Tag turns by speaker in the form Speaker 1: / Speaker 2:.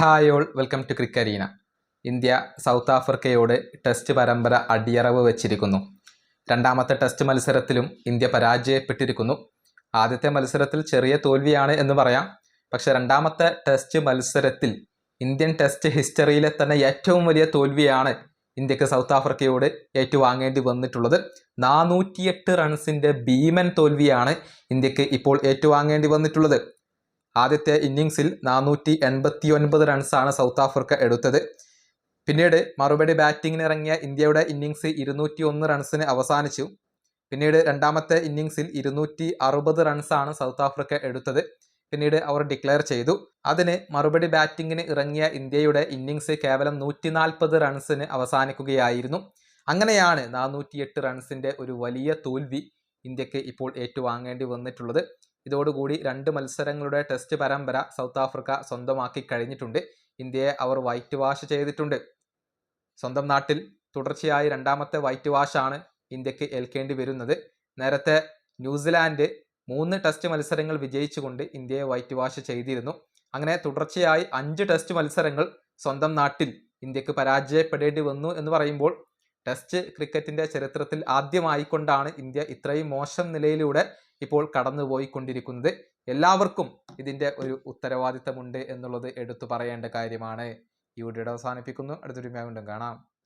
Speaker 1: Hi all welcome to Crickareena India South ആഫ്രിക്കയോട് test പരമ്പര അടിയറവ് വെച്ചിരിക്കുന്നു. രണ്ടാമത്തെ ടെസ്റ്റ് മത്സരത്തിലും ഇന്ത്യ പരാജയപ്പെട്ടിരിക്കുന്നു. ആദ്യത്തെ മത്സരത്തിൽ ചെറിയ തോൽവിയാണ് എന്ന് പറയാം. പക്ഷേ രണ്ടാമത്തെ ടെസ്റ്റ് മത്സരത്തിൽ ഇന്ത്യൻ ടെസ്റ്റ് ഹിസ്റ്ററിയിലെ തന്നെ ഏറ്റവും വലിയ തോൽവിയാണ് ഇന്ത്യയ്ക്ക് സൗത്ത് ആഫ്രിക്കയോട് ഏറ്റുവാങ്ങേണ്ടി വന്നിട്ടുള്ളത്. നാനൂറ്റിയെട്ട് റൺസിന്റെ ഭീമൻ തോൽവിയാണ് ഇന്ത്യയ്ക്ക് ഇപ്പോൾ ഏറ്റുവാങ്ങേണ്ടി വന്നിട്ടുള്ളത്. ആദ്യത്തെ ഇന്നിങ്സിൽ നാനൂറ്റി എൺപത്തി ഒൻപത് റൺസാണ് സൗത്ത് ആഫ്രിക്ക എടുത്തത്. പിന്നീട് മറുപടി ബാറ്റിങ്ങിന് ഇറങ്ങിയ ഇന്ത്യയുടെ ഇന്നിങ്സ് ഇരുന്നൂറ്റി ഒന്ന് റൺസിന് അവസാനിച്ചു. പിന്നീട് രണ്ടാമത്തെ ഇന്നിങ്സിൽ ഇരുന്നൂറ്റി അറുപത് റൺസാണ് സൗത്ത് ആഫ്രിക്ക എടുത്തത്. പിന്നീട് അവർ ഡിക്ലെയർ ചെയ്തു. അതിന് മറുപടി ബാറ്റിങ്ങിന് ഇറങ്ങിയ ഇന്ത്യയുടെ ഇന്നിങ്സ് കേവലം നൂറ്റി നാൽപ്പത് റൺസിന് അവസാനിക്കുകയായിരുന്നു. അങ്ങനെയാണ് നാനൂറ്റിയെട്ട് റൺസിന്റെ ഒരു വലിയ തോൽവി ഇന്ത്യയ്ക്ക് ഇപ്പോൾ ഏറ്റുവാങ്ങേണ്ടി വന്നിട്ടുള്ളത്. ഇതോടുകൂടി രണ്ട് മത്സരങ്ങളുടെ ടെസ്റ്റ് പരമ്പര സൗത്ത് ആഫ്രിക്ക സ്വന്തമാക്കി കഴിഞ്ഞിട്ടുണ്ട്. ഇന്ത്യയെ അവർ വൈറ്റ് വാഷ് ചെയ്തിട്ടുണ്ട്. സ്വന്തം നാട്ടിൽ തുടർച്ചയായി രണ്ടാമത്തെ വൈറ്റ് വാഷാണ് ഇന്ത്യയ്ക്ക് ഏൽക്കേണ്ടി വരുന്നത്. നേരത്തെ ന്യൂസിലാൻഡ് മൂന്ന് ടെസ്റ്റ് മത്സരങ്ങൾ വിജയിച്ചുകൊണ്ട് ഇന്ത്യയെ വൈറ്റ് വാഷ് ചെയ്തിരുന്നു. അങ്ങനെ തുടർച്ചയായി അഞ്ച് ടെസ്റ്റ് മത്സരങ്ങൾ സ്വന്തം നാട്ടിൽ ഇന്ത്യയ്ക്ക് പരാജയപ്പെടേണ്ടി വന്നു എന്ന് പറയുമ്പോൾ ടെസ്റ്റ് ക്രിക്കറ്റിന്റെ ചരിത്രത്തിൽ ആദ്യമായിക്കൊണ്ടാണ് ഇന്ത്യ ഇത്രയും മോശം നിലയിലൂടെ ഇപ്പോൾ കടന്നുപോയിക്കൊണ്ടിരിക്കുന്നത്. എല്ലാവർക്കും ഇതിന്റെ ഒരു ഉത്തരവാദിത്തമുണ്ട് എന്നുള്ളത് എടുത്തു പറയേണ്ട കാര്യമാണ്. ഈ വീഡിയോയുടെ അവസാനിപ്പിക്കുന്നു. അടുത്തൊരു വീണ്ടും കാണാം.